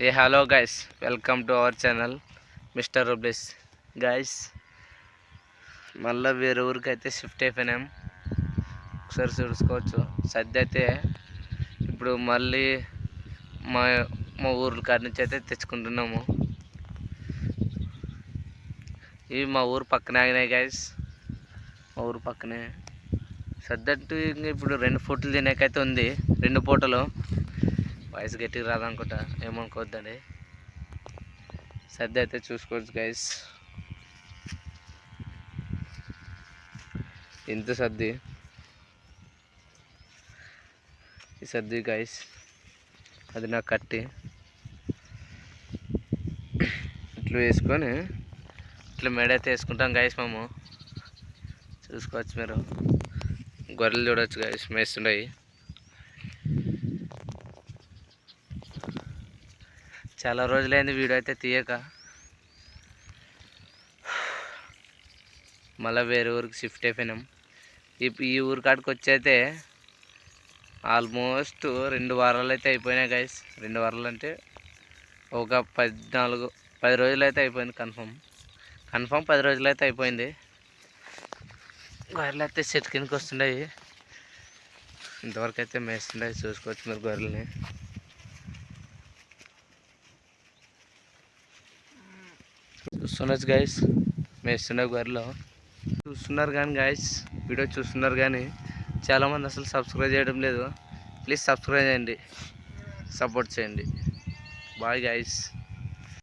A hello guys welcome to our channel mister రుబ్లిస్ guys మళ్ళీ వేరే ఊరికి అయితే షిఫ్ట్ అయిపోయినాం. ఒకసారి చూసుకోవచ్చు. సర్ది అయితే ఇప్పుడు మళ్ళీ మా మా ఊరు కాడి నుంచి అయితే తెచ్చుకుంటున్నాము. ఇవి మా ఊరు పక్కనే ఆగినాయి గైస్ మా ఊరు పక్కనే. సర్దంటూ ఇప్పుడు రెండు ఫోటోలు తినేకైతే ఉంది. రెండు పూటలు వాయిస్ గట్టిగా రాదనుకుంటా ఏమనుకోవద్దండి. సర్ది అయితే చూసుకోవచ్చు గైస్ ఎంత సర్ది. ఈ సర్ది గైస్ అది నాకు కట్టి. ఇట్లా వేసుకొని ఇట్లా మెడైతే వేసుకుంటాం గైస్ మేము. చూసుకోవచ్చు మీరు. గొర్రెలు చూడవచ్చు గైస్ మేస్తుండయి. చాలా రోజులైంది వీడియో అయితే తీయక. మళ్ళీ వేరే ఊరికి షిఫ్ట్ అయిపోయినాం. ఈ ఈ ఊరి కాడికి వచ్చి అయితే ఆల్మోస్ట్ రెండు వారాలు అయితే అయిపోయినాయి గైస్ రెండు వారాలు అంటే ఒక పద్నాలుగు పది రోజులు అయితే అయిపోయింది కన్ఫామ్ కన్ఫర్మ్ పది రోజులు అయితే అయిపోయింది. గొర్రెలు అయితే చెట్టు కిందకి వస్తుండయి ఇంతవరకు అయితే మేస్తుండయి చూసుకోవచ్చు మీరు గొర్రెల్ని. చూస్తున్నారు గైస్ మేస్తున్న గారిలో. చూస్తున్నారు కానీ గైస్ వీడియో చూస్తున్నారు కానీ చాలామంది అసలు సబ్స్క్రైబ్ చేయడం లేదు. ప్లీజ్ సబ్స్క్రైబ్ చేయండి. సపోర్ట్ చేయండి. Bye guys